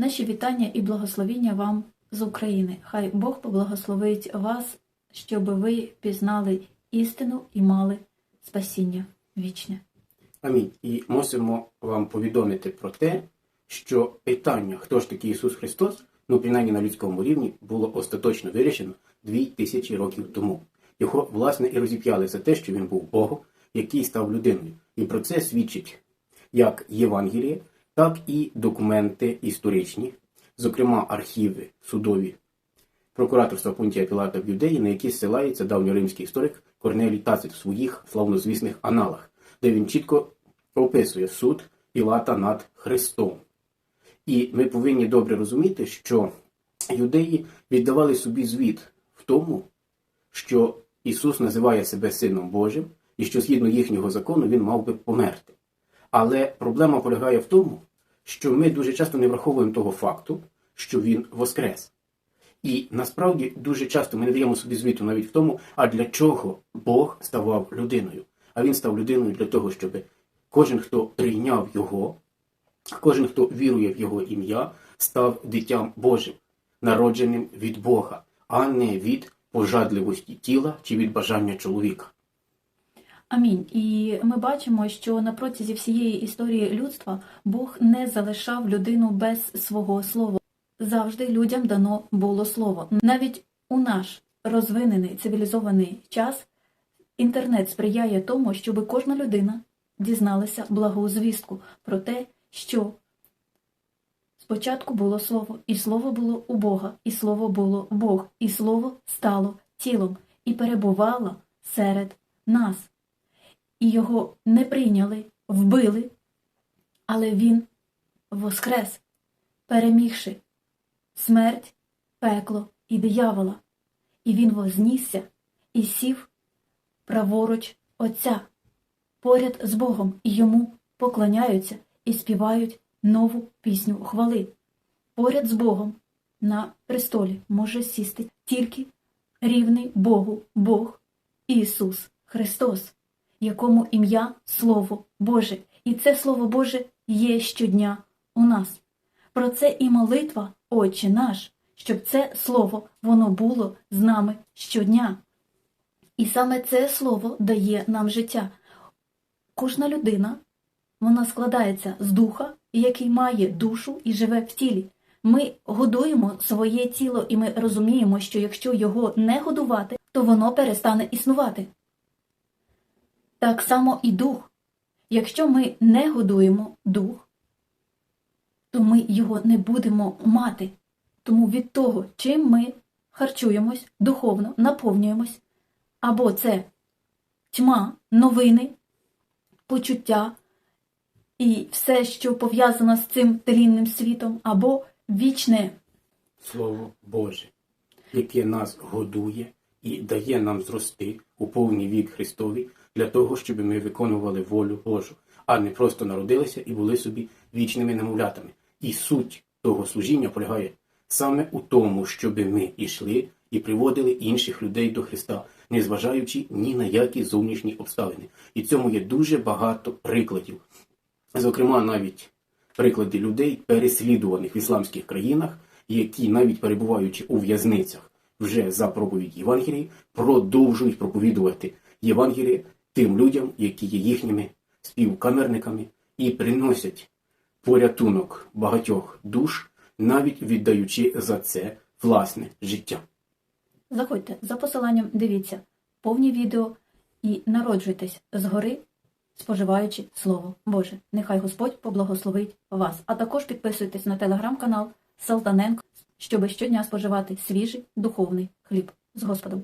Наші вітання і благословіння вам з України. Хай Бог поблагословить вас, щоб ви пізнали істину і мали спасіння вічне. Амінь. І мусимо вам повідомити про те, що питання, хто ж такий Ісус Христос, ну принаймні на людському рівні, було остаточно вирішено дві тисячі років тому. Його, власне, і розіп'яли за те, що він був Богом, який став людиною. І про це свідчить як Євангеліє, так і документи історичні, зокрема архіви судові прокураторства Пунтія Пілата в Юдеї, на які ссилається давньоримський історик Корнелій Тацит в своїх славнозвісних аналах, де він чітко описує суд Пілата над Христом. І ми повинні добре розуміти, що юдеї віддавали собі звіт в тому, що Ісус називає себе Сином Божим, і що згідно їхнього закону він мав би померти. Але проблема полягає в тому, що ми дуже часто не враховуємо того факту, що він воскрес. І насправді дуже часто ми не даємо собі звіту навіть в тому, а для чого Бог ставав людиною. А він став людиною для того, щоб кожен, хто прийняв його, кожен, хто вірує в його ім'я, став дитям Божим, народженим від Бога, а не від пожадливості тіла чи від бажання чоловіка. Амінь. І ми бачимо, що на протязі всієї історії людства Бог не залишав людину без свого слова. Завжди людям дано було слово. Навіть у наш розвинений цивілізований час інтернет сприяє тому, щоб кожна людина дізналася благу звістку про те, що спочатку було слово, і слово було у Бога, і слово було Бог, і слово стало тілом і перебувало серед нас і його не прийняли, вбили, але він воскрес, перемігши смерть, пекло і диявола, і він вознісся і сів праворуч Отця, поряд з Богом, і йому поклоняються і співають нову пісню хвали. Поряд з Богом на престолі може сісти тільки рівний Богу Бог Ісус Христос якому ім'я Слово Боже, і це Слово Боже є щодня у нас. Про це і молитва, Отче наш, щоб це слово воно було з нами щодня. І саме це слово дає нам життя. Кожна людина вона складається з духа, який має душу і живе в тілі. Ми годуємо своє тіло, і ми розуміємо, що якщо його не годувати, то воно перестане існувати. Так само і дух. Якщо ми не годуємо дух, то ми його не будемо мати. Тому від того, чим ми харчуємось, духовно наповнюємось, або це тьма, новини, почуття і все, що пов'язано з цим тлінним світом, або вічне Слово Боже, яке нас годує і дає нам зрости у повний вік Христові для того, щоб ми виконували волю Божу, а не просто народилися і були собі вічними немовлятами. І суть того служіння полягає саме у тому, щоб ми йшли і приводили інших людей до Христа, незважаючи ні на які зовнішні обставини. І цьому є дуже багато прикладів. Зокрема, навіть приклади людей, переслідуваних в ісламських країнах, які, навіть перебуваючи у в'язницях вже за проповідь Євангелії, продовжують проповідувати Євангеліє тим людям, які є їхніми співкамерниками, і приносять порятунок багатьох душ, навіть віддаючи за це власне життя. Заходьте за посиланням, дивіться повні відео і народжуйтесь згори, споживаючи Слово Боже. Нехай Господь поблагословить вас. А також підписуйтесь на телеграм-канал Салтаненко, щоб щодня споживати свіжий духовний хліб з Господом.